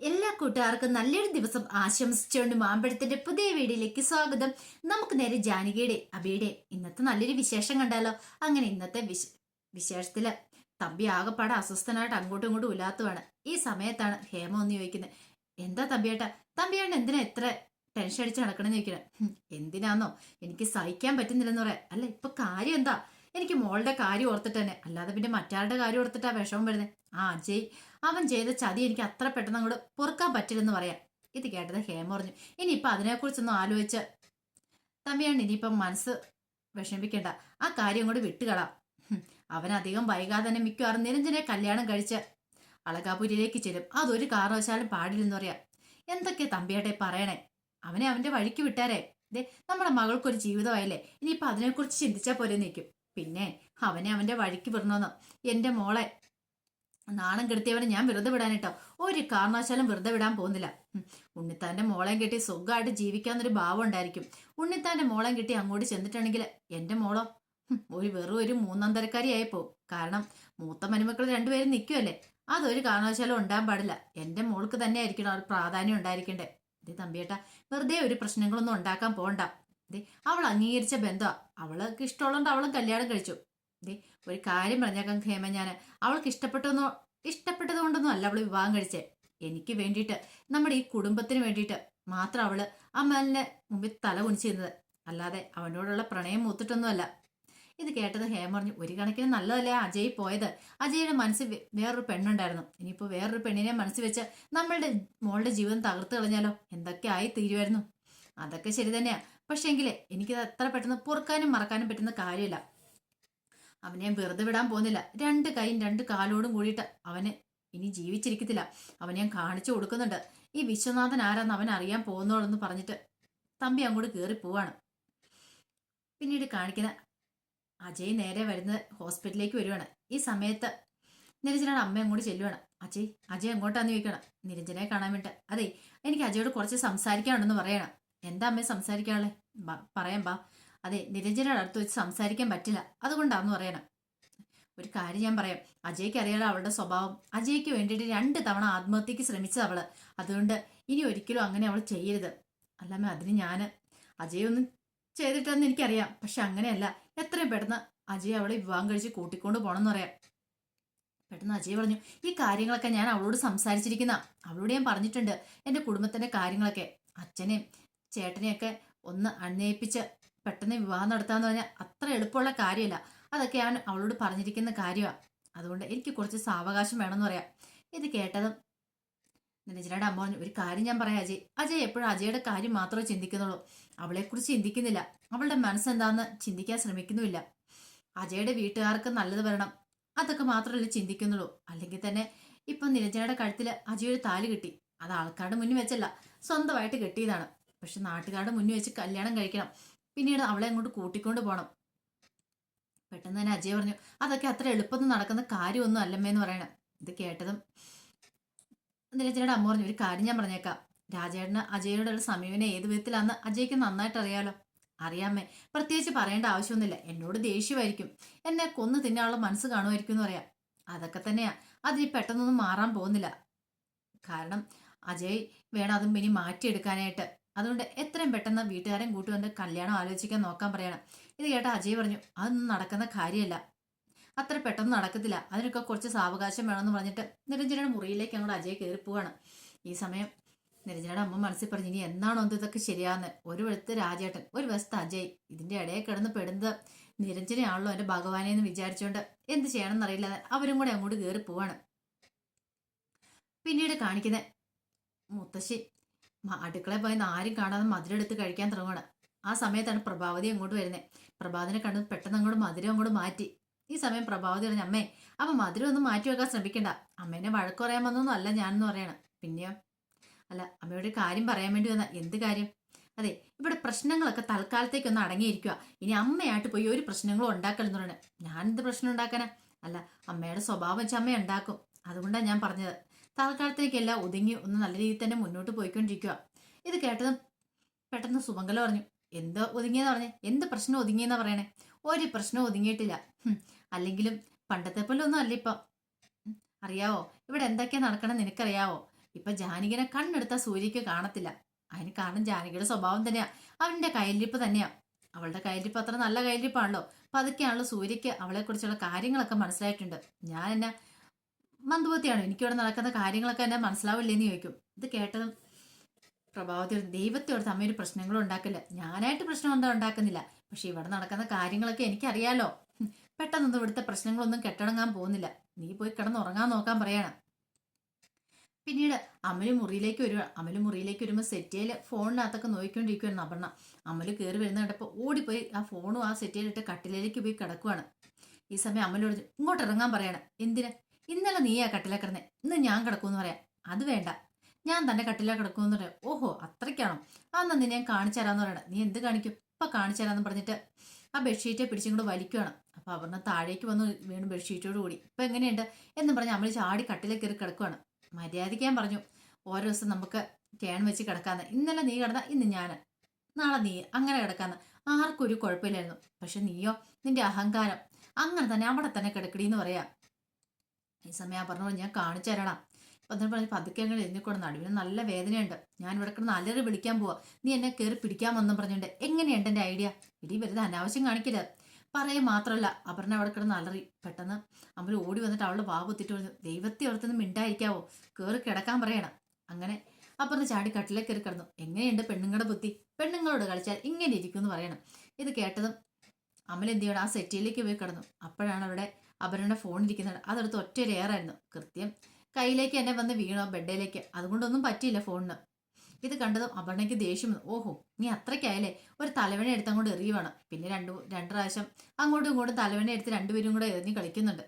എല്ലാ കൂട്ടുകാർക്കും നല്ലൊരു ദിവസം ആശംസിച്ചുകൊണ്ട് മാമ്പഴത്തിന്റെ പുതിയ വീഡിയോയിലേക്ക് സ്വാഗതം. നമുക്ക് നേരെ ജാനകിയുടെ അബിയുടെ ഇന്നത്തെ നല്ലൊരു വിശേഷം കണ്ടാലോ? അങ്ങനെ ഇന്നത്തെ വിശ വിശേഷത്തിൽ തമ്പി ആകെപ്പാടെ അസ്വസ്ഥനായിട്ട് അങ്ങോട്ടും ഇങ്ങോട്ടും ഉലാത്തുവാണ്. ഈ സമയത്താണ് ഹേമ ഒന്ന് ചോദിക്കുന്നത് എന്താ തമ്പിയേട്ടാ? തമ്പിയാണ് എന്തിനാ എത്ര ടെൻഷൻ അടിച്ച് നടക്കണമെന്ന് ചോദിക്കണേ "ഹും, എന്തിനാന്നോ? എനിക്ക് സഹിക്കാൻ പറ്റുന്നില്ലെന്ന് പറയാം. അല്ല ഇപ്പൊ കാര്യം എന്താ? എനിക്ക് മോളുടെ കാര്യം ഓർത്തിട്ട് തന്നെ അല്ലാതെ പിന്നെ മറ്റാരുടെ കാര്യം ഓർത്തിട്ടാ വിഷമം വരുന്നത് ആ അജയ് അവൻ ചെയ്ത ചതി എനിക്ക് അത്ര പെട്ടെന്ന് അങ്ങോട്ട് പൊറുക്കാൻ പറ്റില്ലെന്ന് പറയാം ഇത് കേട്ടത് ഹേമ പറഞ്ഞു. ഇനിയിപ്പൊ അതിനെക്കുറിച്ചൊന്നും ആലോചിച്ച്. തമ്മിയാണ് ഇനിയിപ്പം മനസ്സ് വിഷമിപ്പിക്കേണ്ട ആ കാര്യം അങ്ങോട്ട് വിട്ടുകളാം. അവനധികം വൈകാതെ തന്നെ മിക്കവാറും നിരഞ്ജനെ കല്യാണം കഴിച്ച് അളകാപുരിയിലേക്ക് ചെല്ലും. അതൊരു കാരണവശാലും പാടില്ലെന്ന് പറയാം. എന്തൊക്കെ തമ്പിയാട്ടെ പറയണേ? അവനെ അവന്റെ വഴിക്ക് വിട്ടാരേ? ദേ നമ്മുടെ മകൾക്കൊരു ജീവിതമായില്ലേ? ഇനിയിപ്പൊ അതിനെക്കുറിച്ച് ചിന്തിച്ചാൽ പോലെ നിൽക്കും പിന്നെ അവനെ അവന്റെ വഴിക്ക് വിടണമെന്ന് എന്റെ മോളെ നാണം കെടുത്തിയവനെ ഞാൻ വെറുതെ വിടാനിട്ടോ. ഒരു കാരണവശാലും വെറുതെ വിടാൻ പോകുന്നില്ല. ഉണ്ണിത്താന്റെ മോളേം കെട്ടി സുഖമായിട്ട് ജീവിക്കാന്നൊരു ഭാവം ഉണ്ടായിരിക്കും. ഉണ്ണിത്താന്റെ മോളേം കെട്ടി അങ്ങോട്ട് ചെന്നിട്ടാണെങ്കിൽ എന്റെ മോളോ? ഒരു വെറും ഒരു മൂന്നാം തരക്കാരിയായി പോകും കാരണം മൂത്ത മരുമക്കൾ രണ്ടുപേരും നിൽക്കുമല്ലേ അതൊരു കാരണവശാലും ഉണ്ടാകാൻ പാടില്ല. എന്റെ മോൾക്ക് തന്നെ ആയിരിക്കണം അവർ പ്രാധാന്യം ഉണ്ടായിരിക്കണ്ടേ ഇത് തമ്പിയേട്ടാ വെറുതെ ഒരു പ്രശ്നങ്ങളൊന്നും ഉണ്ടാക്കാൻ പോണ്ട. അവൾ അംഗീകരിച്ച ബന്ധമാ അവൾക്ക് ഇഷ്ടമുള്ളതുകൊണ്ട് അവളും കല്യാണം കഴിച്ചു. ദേ ഒരു കാര്യം പറഞ്ഞേക്കാം ഖേമ ഞാൻ അവൾക്ക് ഇഷ്ടപ്പെട്ടെന്നോ ഇഷ്ടപ്പെട്ടത് കൊണ്ടൊന്നും അല്ല അവൾ വിവാഹം കഴിച്ചേ. എനിക്ക് വേണ്ടിയിട്ട് നമ്മുടെ ഈ കുടുംബത്തിന് വേണ്ടിയിട്ട് മാത്രം അവൾ അമ്മലിന്റെ മുമ്പിൽ തല കുനിച്ചിരുന്നത് അല്ലാതെ അവനോടുള്ള പ്രണയം മൂത്തിട്ടൊന്നുമല്ല. ഇത് കേട്ടത് ഹേമ പറഞ്ഞു ഒരു കണക്കിന് നല്ലതല്ലേ അജയ് പോയത്? അജയുടെ മനസ്സിൽ വേറൊരു പെണ്ണുണ്ടായിരുന്നു. ഇനിയിപ്പോ വേറൊരു പെണ്ണിനെ മനസ്സിൽ വെച്ച് നമ്മളുടെ മോളുടെ ജീവിതം തകർത്ത് കളഞ്ഞാലോ? എന്തൊക്കെ ആയി തീരുമായിരുന്നു അതൊക്കെ ശരി തന്നെയാ. പക്ഷേങ്കിലേ എനിക്കത് അത്ര പെട്ടെന്ന് പൊറുക്കാനും മറക്കാനും പറ്റുന്ന കാര്യമില്ല. അവനെ വെറുതെ വിടാൻ പോകുന്നില്ല. രണ്ട് കൈയും രണ്ട് കാലോടും കൂടിയിട്ട് അവന് ഇനി ജീവിച്ചിരിക്കത്തില്ല. അവൻ ഞാൻ കാണിച്ചു കൊടുക്കുന്നുണ്ട്. ഈ വിശ്വനാഥൻ ആരാന്ന് അവൻ അറിയാൻ പോകുന്നോളെന്ന് പറഞ്ഞിട്ട് തമ്പി അങ്ങോട്ട് കയറി പോവാണ്. പിന്നീട് കാണിക്കുന്ന അജയ് നേരെ വരുന്ന ഹോസ്പിറ്റലിലേക്ക് വരുവാണ്. ഈ സമയത്ത് നിരഞ്ജനയുടെ അമ്മ അങ്ങോട്ട് ചെല്ലുവാണ്. അജയ് അജയ് എങ്ങോട്ടാന്ന് ചോദിക്കണം നിരഞ്ജനെ കാണാൻ വേണ്ടി അതെ എനിക്ക് അജയോട് കുറച്ച് സംസാരിക്കാനുണ്ടെന്ന് പറയണം. എന്താ അമ്മയെ സംസാരിക്കാനുള്ളേ? ബാ പറയാം ബാ. അതെ നിരഞ്ജനയുടെ അടുത്ത് വെച്ച് സംസാരിക്കാൻ പറ്റില്ല. അതുകൊണ്ടാന്ന് പറയണം. ഒരു കാര്യം ഞാൻ പറയാം. അജയ്ക്ക് അറിയാലോ അവളുടെ സ്വഭാവം. അജയ്ക്ക് വേണ്ടിയിട്ട് രണ്ട് തവണ ആത്മഹത്യക്ക് ശ്രമിച്ചത് അവൾ. അതുകൊണ്ട് ഇനി ഒരിക്കലും അങ്ങനെ അവൾ ചെയ്യരുത്. അല്ലാമേ അതിന് ഞാൻ അജയ് ഒന്നും ചെയ്തിട്ടെന്ന് എനിക്കറിയാം. പക്ഷെ അങ്ങനെയല്ല. എത്രയും പെട്ടെന്ന് അജയ് അവളെ വിവാഹം കഴിച്ച് കൂട്ടിക്കൊണ്ട് പോകണമെന്ന് പറയാം. പെട്ടെന്ന് അജയ് പറഞ്ഞു ഈ കാര്യങ്ങളൊക്കെ ഞാൻ അവളോട് സംസാരിച്ചിരിക്കുന്ന. അവളോട് ഞാൻ പറഞ്ഞിട്ടുണ്ട്. എന്റെ കുടുംബത്തിന്റെ കാര്യങ്ങളൊക്കെ. അച്ഛനെയും ചേട്ടനെയൊക്കെ ഒന്ന് അന്വയിപ്പിച്ച് പെട്ടെന്ന് വിവാഹം നടത്താന്ന് പറഞ്ഞാൽ അത്ര എളുപ്പമുള്ള കാര്യമല്ല. അതൊക്കെയാണ് അവളോട് പറഞ്ഞിരിക്കുന്ന കാര്യമാണ് അതുകൊണ്ട് എനിക്ക് കുറച്ച് സാവകാശം വേണമെന്ന് പറയാം. ഇത് കേട്ടതും നിരഞ്ജനയുടെ അമ്മ പറഞ്ഞു ഒരു കാര്യം ഞാൻ പറയാം അജയ്. അജയ് എപ്പോഴും അജയുടെ കാര്യം മാത്രമേ ചിന്തിക്കുന്നുള്ളൂ. അവളെക്കുറിച്ച് ചിന്തിക്കുന്നില്ല. അവളുടെ മനസ്സെന്താന്ന് ചിന്തിക്കാൻ ശ്രമിക്കുന്നുമില്ല. അജയുടെ വീട്ടുകാർക്ക് നല്ലത് വരണം. അതൊക്കെ മാത്രമല്ലേ ചിന്തിക്കുന്നുള്ളൂ. അല്ലെങ്കിൽ തന്നെ ഇപ്പം നിരഞ്ജനയുടെ കഴുത്തിൽ അജയൊരു താലി കിട്ടി. അത് ആൾക്കാരുടെ മുന്നിൽ വെച്ചല്ല. സ്വന്തമായിട്ട് കെട്ടിയതാണ്. പക്ഷെ നാട്ടുകാരുടെ മുന്നിൽ വെച്ച് കല്യാണം കഴിക്കണം. പിന്നീട് അവളെ അങ്ങോട്ട് കൂട്ടിക്കൊണ്ട് പോകണം പെട്ടെന്ന് തന്നെ അജയ് പറഞ്ഞു അതൊക്കെ അത്ര എളുപ്പത്തിൽ നടക്കുന്ന കാര്യമൊന്നും അല്ലമ്മേന്ന് പറയണം. ഇത് കേട്ടതും നിരഞ്ജനയുടെ അമ്മ പറഞ്ഞു ഒരു കാര്യം ഞാൻ പറഞ്ഞേക്കാം. രാജേട്ടന് അജയോടുള്ള സമീപനം ഏത് വിധത്തിലാന്ന് അജയ്ക്ക് നന്നായിട്ട് അറിയാലോ. അറിയാമേ പ്രത്യേകിച്ച് പറയേണ്ട ആവശ്യമൊന്നുമില്ല. എന്നോട് ദേഷ്യമായിരിക്കും. എന്നെ കൊന്നു തിന്നാനുള്ള മനസ്സ് കാണുമായിരിക്കും എന്ന് പറയാം. അതൊക്കെ തന്നെയാ. അതിന് പെട്ടെന്നൊന്നും മാറാൻ പോകുന്നില്ല. കാരണം അജയ് വേണം അതും ഇനി മാറ്റിയെടുക്കാനായിട്ട്. അതുകൊണ്ട് എത്രയും പെട്ടെന്ന് വീട്ടുകാരൻ കൂട്ടുകൊണ്ട് കല്യാണം ആലോചിക്കാൻ നോക്കാൻ പറയണം. ഇത് കേട്ട അജയ് പറഞ്ഞു അതൊന്നും നടക്കുന്ന കാര്യമല്ല. അത്ര പെട്ടെന്ന് നടക്കത്തില്ല. അതിനൊക്കെ കുറച്ച് സാവകാശം വേണമെന്ന് പറഞ്ഞിട്ട് നിരഞ്ജനയുടെ മുറിയിലേക്ക് അങ്ങോട്ട് അജയ് കയറി പോവാണ്. ഈ സമയം നിരഞ്ജനയുടെ അമ്മ മനസ്സിൽ പറഞ്ഞു ഇനി എന്നാണോ ഇതൊക്കെ ശരിയാന്ന് ഒരു വെളുത്ത് രാജേട്ടൻ ഒരു വശത്ത് അജയ്. ഇതിന്റെ ഇടയിൽ കിടന്ന് പെടുന്നത് നിരഞ്ജനയാണല്ലോ എന്റെ ഭഗവാനെ എന്ന് വിചാരിച്ചുകൊണ്ട് എന്ത് ചെയ്യണമെന്ന് അറിയില്ല അവരും കൂടെ അങ്ങോട്ട് കയറി പോവാണ്. പിന്നീട് കാണിക്കുന്നത് മുത്തശ്ശി അടുക്കളയിൽ പോയി ആരും കാണാതെ മധുരം എടുത്ത് കഴിക്കാൻ തുടങ്ങുകയാണ് ആ സമയത്താണ് പ്രഭാവതി അങ്ങോട്ട് വരുന്നത് പ്രഭാതിനെ കണ്ടു പെട്ടെന്ന് അങ്ങോട്ട് മധുരം അങ്ങോട്ട് മാറ്റി. ഈ സമയം പ്രഭാവതി പറഞ്ഞു അമ്മേ അപ്പൊ മധുരം ഒന്നും മാറ്റി വെക്കാൻ ശ്രമിക്കണ്ട. അമ്മേനെ വഴക്ക് പറയാൻ വന്നൊന്നും അല്ല ഞാനെന്ന് പറയണം. പിന്നെയോ? അല്ല അമ്മയോട് കാര്യം പറയാൻ വേണ്ടി വന്ന. എന്ത് കാര്യം? അതെ ഇവിടെ പ്രശ്നങ്ങളൊക്കെ തൽക്കാലത്തേക്ക് ഒന്ന് അടങ്ങിയിരിക്കുക ഇനി അമ്മയായിട്ട് പോയി ഒരു പ്രശ്നങ്ങളും ഉണ്ടാക്കലെന്ന് പറയണേ. ഞാൻ എന്ത് പ്രശ്നം ഉണ്ടാക്കാനാ? അല്ല അമ്മയുടെ സ്വഭാവം വെച്ച് അമ്മ ഉണ്ടാക്കും. അതുകൊണ്ടാണ് ഞാൻ പറഞ്ഞത്. തൽക്കാലത്തേക്കെല്ലാം ഒതുങ്ങി ഒന്ന് നല്ല രീതിയിൽ തന്നെ മുന്നോട്ട് പോയിക്കൊണ്ടിരിക്കുക. ഇത് കേട്ടത് പെട്ടെന്ന് സുമംഗല പറഞ്ഞു എന്ത് ഒതുങ്ങിയെന്ന് പറഞ്ഞു? എന്ത് പ്രശ്നം ഒതുങ്ങിയെന്നാ പറയണേ? ഒരു പ്രശ്നം ഒതുങ്ങിയിട്ടില്ല. അല്ലെങ്കിലും പണ്ടത്തെ പോലെ ഒന്നും അല്ല ഇപ്പം. അറിയാവോ? ഇവിടെ എന്തൊക്കെയാ നടക്കണം നിനക്കറിയാവോ? ഇപ്പൊ ജാനകിനെ കണ്ണെടുത്ത സൂര്യക്ക് കാണത്തില്ല. അതിന് കാരണം ജാനകിയുടെ സ്വഭാവം തന്നെയാ. അവന്റെ കയ്യിലിരിപ്പ് തന്നെയാ. അവളുടെ കയ്യിലിരിപ്പ് അത്ര നല്ല കയ്യിലിരിപ്പാണല്ലോ. അപ്പൊ അതൊക്കെയാണല്ലോ സൂര്യക്ക് അവളെ കുറിച്ചുള്ള കാര്യങ്ങളൊക്കെ മനസ്സിലായിട്ടുണ്ട്. ഞാൻ എന്നെ മന്ദബുദ്ധിയാണ്. എനിക്കിവിടെ നടക്കുന്ന കാര്യങ്ങളൊക്കെ എന്നെ മനസ്സിലാവില്ലേന്ന് ചോദിക്കും. ഇത് കേട്ടതും പ്രഭാവത്തിൽ ദൈവത്തോട് തമ്മിൽ പ്രശ്നങ്ങളും ഉണ്ടാക്കില്ല. ഞാനായിട്ട് പ്രശ്നം ഒന്നും ഉണ്ടാക്കുന്നില്ല. പക്ഷെ ഇവിടെ നടക്കുന്ന കാര്യങ്ങളൊക്കെ എനിക്കറിയാലോ. പെട്ടെന്നൊന്നും ഇവിടുത്തെ പ്രശ്നങ്ങളൊന്നും കെട്ടടങ്ങാൻ പോകുന്നില്ല. നീ പോയി കിടന്നുറങ്ങാൻ നോക്കാൻ പറയണം. പിന്നീട് അമൽ മുറിയിലേക്ക് വരുക അമൽ മുറിയിലേക്ക് വരുമ്പോൾ സെറ്റിയിൽ ഫോണിനകത്തൊക്കെ നോക്കിക്കൊണ്ടിരിക്കുകയാണ് അപർണ. അമൽ കയറി വരുന്ന കണ്ടപ്പോൾ ഓടിപ്പോയി ആ ഫോണും ആ സെറ്റിയിലിട്ട് കട്ടിലേക്ക് പോയി കിടക്കുവാണ്. ഈ സമയം അമലോട് ഇങ്ങോട്ട് ഇറങ്ങാൻ പറയണം. എന്തിന്? ഇന്നലെ നീയാ കട്ടിലെ കിടന്നെ. ഇന്ന് ഞാൻ കിടക്കുമെന്ന് പറയാം. അത് വേണ്ട. ഞാൻ തന്നെ കട്ടില കിടക്കുമെന്ന് പറയാം. ഓഹോ അത്രയ്ക്കാണോ? അന്ന് നിന്നെ ഞാൻ കാണിച്ചു തരാന്ന് പറയണം. നീ എന്ത് കാണിക്കും? ഇപ്പൊ കാണിച്ചു തരാന്ന് പറഞ്ഞിട്ട് ആ ബെഡ്ഷീറ്റ് പിടിച്ചും കൂടെ വലിക്കുകയാണ് അപ്പൊ അപർണ താഴേക്ക് വന്ന് വീണ്ടും ബെഡ്ഷീറ്റോട് കൂടി. ഇപ്പൊ എങ്ങനെയുണ്ട്? എന്ന് പറഞ്ഞ് നമ്മൾ ചാടി കട്ടിലേക്ക് കയറി കിടക്കുവാണ്. മര്യാദയ്ക്ക് ഞാൻ പറഞ്ഞു ഓരോ ദിവസം നമുക്ക് കേൺ വെച്ച് കിടക്കാന്ന്. ഇന്നലെ നീ കിടന്ന ഇന്ന് ഞാൻ നാളെ നീ അങ്ങനെ കിടക്കാന്ന്. ആർക്കും ഒരു കുഴപ്പമില്ലായിരുന്നു. പക്ഷെ നീയോ നിന്റെ അഹങ്കാരം. അങ്ങനെ തന്നെ അവിടെ തന്നെ കിടക്കടീന്ന് പറയാ. ഈ സമയം ആ പറഞ്ഞോളൂ ഞാൻ കാണിച്ചു തരണം അപ്പം തന്നെ പറഞ്ഞ് പതുക്കെ അങ്ങനെ എഴുന്നിക്കൂടെ. നടുവിന് നല്ല വേദനയുണ്ട്. ഞാൻ ഇവിടെ കിടന്ന് അലറി വിളിക്കാൻ പോവാ. നീ എന്നെ കയറി പിടിക്കാമെന്നും പറഞ്ഞിട്ടുണ്ട്. എങ്ങനെയുണ്ട് എന്റെ ഐഡിയ? ഇടി വെറുതെ അനാവശ്യം കാണിക്കില്ല പറയ മാത്രമല്ല അപർണ അവിടെ കിടന്ന് അലറി. പെട്ടെന്ന് അമ്മ ഓടി വന്നിട്ട് അവളുടെ വാവ് കുത്തിട്ട് പറഞ്ഞു ദൈവത്തെ ഓർത്തൊന്നും മിണ്ടായിരിക്കാവോ? കയറി കിടക്കാൻ പറയണം. അങ്ങനെ അപ്പുറത്ത് ചാടി കട്ടിലേക്ക് കയറി കിടന്നു. എങ്ങനെയുണ്ട് പെണ്ണുങ്ങളുടെ ബുദ്ധി? പെണ്ണുങ്ങളോട് കളിച്ചാൽ ഇങ്ങനെ ഇരിക്കും എന്ന് പറയണം. ഇത് കേട്ടതും അമൽ എന്ത് ചെയ്യണം? ആ സെറ്റിയിലേക്ക് പോയി കിടന്നു. അപ്പോഴാണ് അവിടെ അപർണയുടെ ഫോൺ ഇരിക്കുന്നത് അതെടുത്ത് ഒറ്റ ഏറായിരുന്നു. കൃത്യം കയ്യിലേക്ക് എന്നെ വന്ന് വീണോ ബെഡിലേക്ക് അതുകൊണ്ടൊന്നും പറ്റിയില്ല ഫോണിന് ഇത് കണ്ടതും അപർണയ്ക്ക് ദേഷ്യം. ഓഹോ നീ അത്രയ്ക്കായല്ലേ? ഒരു തലവണ എടുത്ത് അങ്ങോട്ട് എറിയുവാണ്. പിന്നെ രണ്ട് രണ്ട് പ്രാവശ്യം അങ്ങോട്ടും ഇങ്ങോട്ടും തലവണ എടുത്ത് രണ്ടുപേരും കൂടെ എറിഞ്ഞ് കളിക്കുന്നുണ്ട്.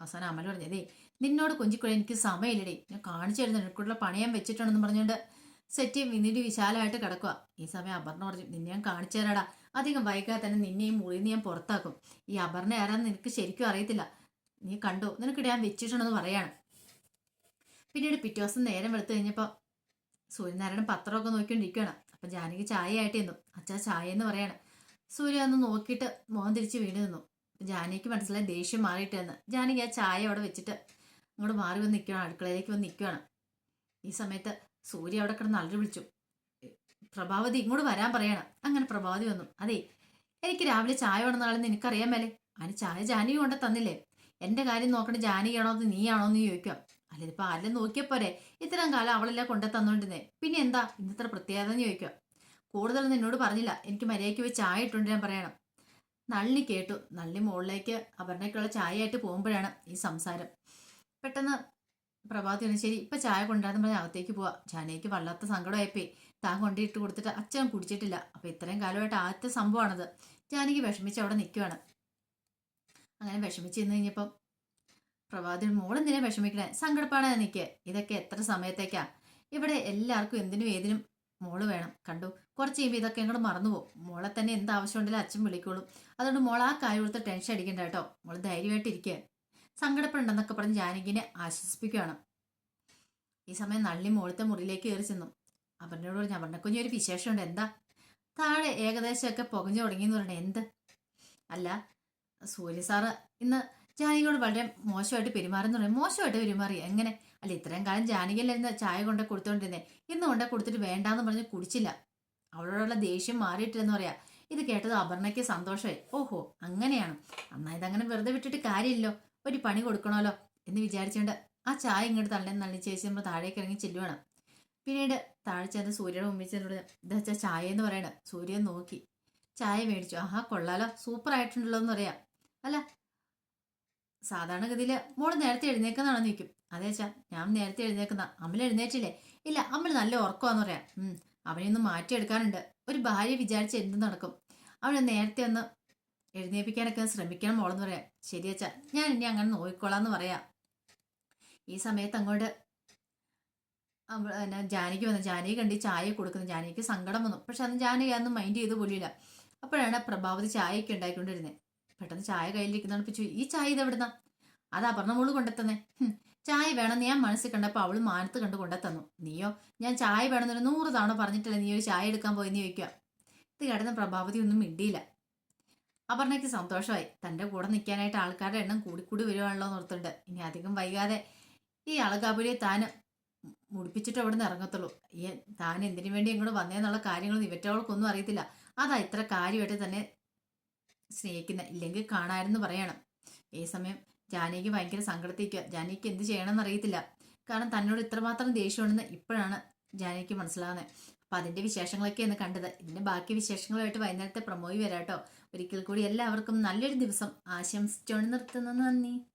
അവസാനം അമൽ പറഞ്ഞതേ നിന്നോട് കൊഞ്ചിക്കൂടെ എനിക്ക് സമയമില്ലടേ. ഞാൻ കാണിച്ചു തരുന്ന എനിക്കുള്ള പണയാൻ വെച്ചിട്ടുണ്ടെന്ന് പറഞ്ഞുകൊണ്ട് സെറ്റ് പിന്നീട് വിശാലമായിട്ട് കിടക്കുക ഈ സമയം അപർണ പറഞ്ഞു നിന്നെ ഞാൻ കാണിച്ചു തരാടാ. അധികം വൈകാതെ തന്നെ നിന്നെയും മുറിയിൽ ഞാൻ പുറത്താക്കും. ഈ അപർണ ആരാന്ന് നിനക്ക് ശരിക്കും അറിയത്തില്ല. നീ കണ്ടോ? നിനക്കിടെ ഞാൻ വെച്ചിട്ടുണ്ടെന്ന് പറയാണ്. പിന്നീട് പിറ്റേ ദിവസം നേരം വെളുത്തു കഴിഞ്ഞപ്പോൾ സൂര്യനാരായണൻ പത്രമൊക്കെ നോക്കിക്കൊണ്ടിരിക്കുകയാണ് അപ്പം ജാനകി ചായ ആയിട്ട് നിന്നു. അച്ഛാ ചായ എന്ന് പറയാണ്. സൂര്യ ഒന്ന് നോക്കിയിട്ട് മോഹൻ തിരിച്ച് വീണ് നിന്നു. ജാനകിക്ക് മനസ്സിലായി ദേഷ്യം മാറിയിട്ടെന്ന്. ജാനകി ആ ചായ അവിടെ വെച്ചിട്ട് അങ്ങോട്ട് മാറി വന്ന് നിൽക്കുകയാണ് അടുക്കളയിലേക്ക് വന്ന് നിൽക്കുകയാണ് ഈ സമയത്ത് സൂര്യ അവിടെ കിടന്ന് അലറി വിളിച്ചു. പ്രഭാവതി ഇങ്ങോട്ട് വരാൻ പറയണം. അങ്ങനെ പ്രഭാവതി വന്നു. അതെ എനിക്ക് രാവിലെ ചായ വേണമെന്ന് ആളെന്ന് എനിക്കറിയാൻ മേലെ? അതിന് ചായ ജാനകി കൊണ്ട് തന്നില്ലേ? എന്റെ കാര്യം നോക്കണ ജാനകിയാണോ അത് നീയാണോ എന്ന് ചോദിക്കാം. അല്ല ഇപ്പൊ ആരെല്ലാം നോക്കിയപ്പോരെ ഇത്രയും കാലം അവളെല്ലാം കൊണ്ടു തന്നോണ്ടിരുന്നേ. പിന്നെ എന്താ? ഇന്നത്ര പ്രത്യേകത എന്ന് ചോദിക്കാം. കൂടുതൽ എന്നോട് പറഞ്ഞില്ല. എനിക്ക് മര്യാദയ്ക്ക് പോയി ചായ ഇട്ടുണ്ട് ഞാൻ പറയണം. നള്ളി കേട്ടു. നള്ളി മുകളിലേക്ക് അപർണയ്ക്കുള്ള ചായ ആയിട്ട് പോകുമ്പോഴാണ് ഈ സംസാരം. പെട്ടെന്ന് പ്രഭാതി ശരി ഇപ്പൊ ചായ കൊണ്ടുവരാന്ന് പറഞ്ഞ് അകത്തേക്ക് പോവാ. ജാനകിക്ക് വല്ലാത്ത സങ്കടമായിപ്പോയി. താൻ കൊണ്ടിട്ട് കൊടുത്തിട്ട് അച്ഛൻ കുടിച്ചിട്ടില്ല. അപ്പൊ ഇത്രയും കാലമായിട്ട് ആദ്യത്തെ സംഭവമാണത്. ജാനകി വിഷമിച്ച് അവിടെ നിൽക്കുവാണ് അങ്ങനെ വിഷമിച്ച് നിന്ന് കഴിഞ്ഞപ്പം പ്രഭാതി മോളെന്തിനാ വിഷമിക്കണേ? സങ്കടപ്പാടാ എനിക്ക് ഇതൊക്കെ എത്ര സമയത്തേക്കാ? ഇവിടെ എല്ലാവർക്കും എന്തിനും ഏതിനും മോൾ വേണം. കണ്ടു? കുറച്ച് കഴിയുമ്പോൾ ഇതൊക്കെ അങ്ങോട്ട് മറന്നുപോകും മോളെ തന്നെ എന്ത് ആവശ്യമുണ്ടെങ്കിലും അച്ഛൻ വിളിക്കോളും. അതുകൊണ്ട് മോൾ ആ കായ് കൊടുത്ത് ടെൻഷൻ അടിക്കണ്ട കേട്ടോ. മോൾ ധൈര്യമായിട്ട് ഇരിക്കുക സങ്കടപ്പെടണ്ടെന്നൊക്കെ പറഞ്ഞ് ജാനകിനെ ആശ്വസിപ്പിക്കുകയാണ് ഈ സമയം നള്ളി മോളത്തെ മുറിയിലേക്ക് കയറി ചെന്നു. അവരുടെ പറഞ്ഞു അവരുടെ ഒരു വിശേഷമുണ്ട്. എന്താ? താഴെ ഏകദേശമൊക്കെ പുകഞ്ഞു തുടങ്ങിയെന്ന് പറഞ്ഞാൽ എന്ത്? അല്ല സൂര്യ സാറ് ഇന്ന് ജാനകിയോട് വളരെ മോശമായിട്ട് പെരുമാറുന്നു മോശമായിട്ട് പെരുമാറി? എങ്ങനെ? അല്ല ഇത്രയും കാലം ജാനകിയല്ലായിരുന്നു ചായ കൊണ്ടേ കൊടുത്തോണ്ടിരുന്നേ? ഇന്ന് കൊണ്ടേ കൊടുത്തിട്ട് വേണ്ടാന്ന് പറഞ്ഞ് കുടിച്ചില്ല. അവളോടുള്ള ദേഷ്യം മാറിയിട്ടില്ലെന്ന് പറയാ. ഇത് കേട്ടത് അപർണയ്ക്ക് സന്തോഷമായി. ഓഹോ അങ്ങനെയാണ്. അന്നാ അങ്ങനെ വെറുതെ വിട്ടിട്ട് കാര്യമില്ലല്ലോ. ഒരു പണി കൊടുക്കണമല്ലോ എന്ന് വിചാരിച്ചുകൊണ്ട് ആ ചായ ഇങ്ങോട്ട് തള്ളി നള്ളി ചേച്ചി നമ്മൾ താഴേക്ക് ഇറങ്ങി ചെല്ലുവാണ്. പിന്നീട് താഴെ ചെന്ന് സൂര്യയുടെ മുമ്പിൽ ചെന്നോട് ചായ എന്ന് പറയണ. സൂര്യൻ നോക്കി. ചായ മേടിച്ചു. ആഹാ കൊള്ളാലോ. സൂപ്പർ ആയിട്ടുണ്ടല്ലോ എന്ന് പറയാം. അല്ല സാധാരണഗതിയിൽ മോൾ നേരത്തെ എഴുന്നേക്കുന്നതാണെന്ന് നിൽക്കും അതെ ചാ ഞാൻ നേരത്തെ എഴുന്നേക്കുന്ന അമ്മൽ എഴുന്നേറ്റില്ലേ? ഇല്ല അമ്മൽ നല്ല ഉറക്കമാന്ന് പറയാം. അവനെയൊന്ന് മാറ്റിയെടുക്കാനുണ്ട്. ഒരു ഭാര്യ വിചാരിച്ച് എന്ത് നടക്കും? അവനെ നേരത്തെ ഒന്ന് എഴുന്നേപ്പിക്കാനൊക്കെ ശ്രമിക്കണം മോളെന്ന് പറയാം. ശരിയച്ചാ ഞാൻ ഇനി അങ്ങനെ നോക്കിക്കോളാന്ന് പറയാം. ഈ സമയത്ത് അങ്ങോട്ട് എന്നാ ജാനകി വന്നു. ജാനകി കണ്ട് ചായ കൊടുക്കുന്നു. ജാനകിക്ക് സങ്കടം വന്നു. പക്ഷെ അന്ന് ജാനകി അന്ന് മൈൻഡ് ചെയ്ത് പോലില്ല. അപ്പോഴാണ് പ്രഭാവതി ചായയൊക്കെ ഉണ്ടായിക്കൊണ്ടിരുന്നത് പെട്ടെന്ന് ചായ കയ്യിലിരിക്കുന്നതാണ് പിച്ചു ഈ ചായ ഇത് അതാ പറഞ്ഞ മോൾ കൊണ്ടെത്തുന്നേ. ചായ വേണമെന്ന് ഞാൻ മനസ്സിൽ കണ്ടപ്പോൾ അവൾ മാനത്ത് കണ്ട് കൊണ്ടെത്തന്നു. നീയോ? ഞാൻ ചായ വേണമെന്നൊരു നൂറ് തവണ പറഞ്ഞിട്ടില്ല നീ ഒരു ചായ എടുക്കാൻ പോയെന്ന് ചോദിക്കുക. ഇത് കിടന്ന പ്രഭാവതി ഒന്നും മിണ്ടിയില്ല. അപർണയ്ക്ക് സന്തോഷമായി. തന്റെ കൂടെ നിൽക്കാനായിട്ട് ആൾക്കാരുടെ എണ്ണം കൂടിക്കൂടി വരുവാണല്ലോ എന്ന് ഓർത്തുണ്ട് ഇനി അധികം വൈകാതെ ഈ അളകാപുരിയെ താൻ മുടിപ്പിച്ചിട്ട് അവിടെ നിന്ന് ഇറങ്ങത്തുള്ളൂ താൻ എന്തിനു വേണ്ടി ഇങ്ങോട്ട് വന്നേന്നുള്ള കാര്യങ്ങളൊന്നും ഇവറ്റവൾക്കൊന്നും അറിയത്തില്ല. അതാ ഇത്ര കാര്യമായിട്ട് തന്നെ സ്നേഹിക്കുന്ന. ഇല്ലെങ്കിൽ കാണാമെന്ന് പറയണം. ഈ സമയം ജാനകിക്ക് ഭയങ്കര സങ്കടത്തിക്കുക ജാനകിക്ക് എന്ത് ചെയ്യണമെന്ന് അറിയത്തില്ല. കാരണം തന്നോട് ഇത്രമാത്രം ദേഷ്യമുണ്ടെന്ന് ഇപ്പോഴാണ് ജാനകിക്ക് മനസ്സിലാകുന്നത് അപ്പം അതിന്റെ വിശേഷങ്ങളൊക്കെയാണ് കണ്ടത്. ഇതിന്റെ ബാക്കി വിശേഷങ്ങളുമായിട്ട് വൈകുന്നേരത്തെ പ്രമോയി വരാട്ടോ. ഒരിക്കൽ കൂടി എല്ലാവർക്കും നല്ലൊരു ദിവസം ആശംസിച്ചുകൊണ്ട് നിർത്തുന്നു. നന്ദി.